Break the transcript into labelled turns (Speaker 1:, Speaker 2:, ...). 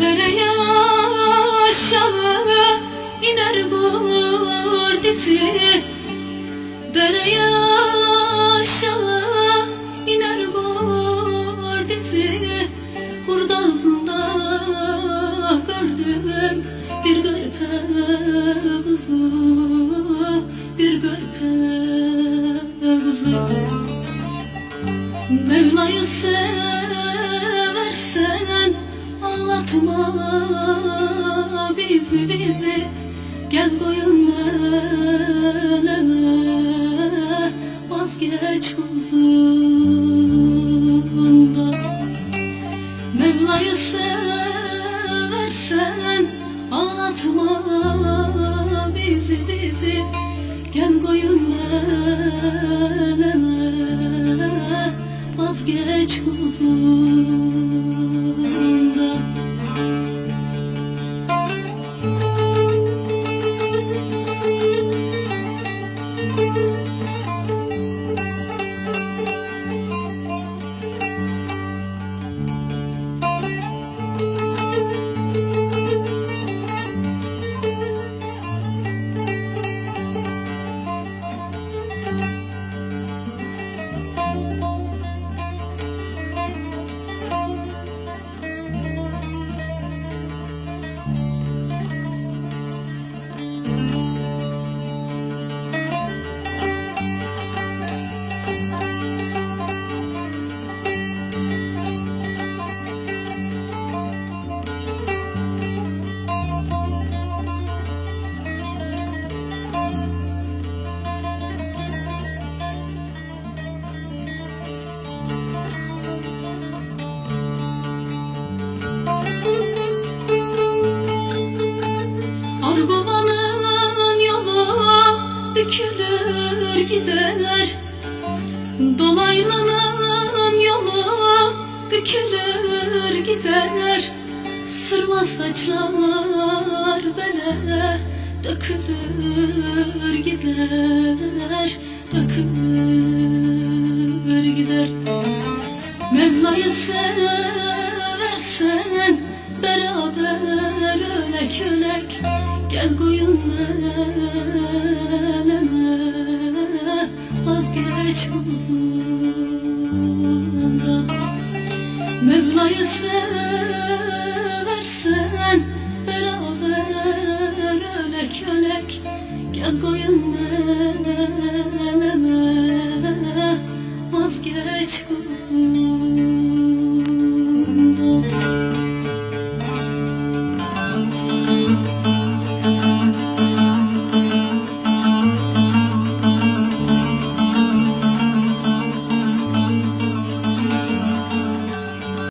Speaker 1: Dereye aşağı iner gordisi Dereye aşağı iner gordisi Hurdazında gördüm bir görpe kuzu Bir görpe kuzu. Mevla'yı seversen Anlatma bizi bizi. Gel koyun eleme Vazgeç huzurunda. Mevla'yı seversen Anlatma bizi bizi. Gel koyun eleme bükülür gider. Dolaylının yolu bükülür gider. Sırma saçlar bele dökülür gider. Dökülür gider. Mevla'yı seversen beraber ölek ölek Gel koyun eleme seversen beraber ölek ölek Gel koyun eleme vazgeç huzurunda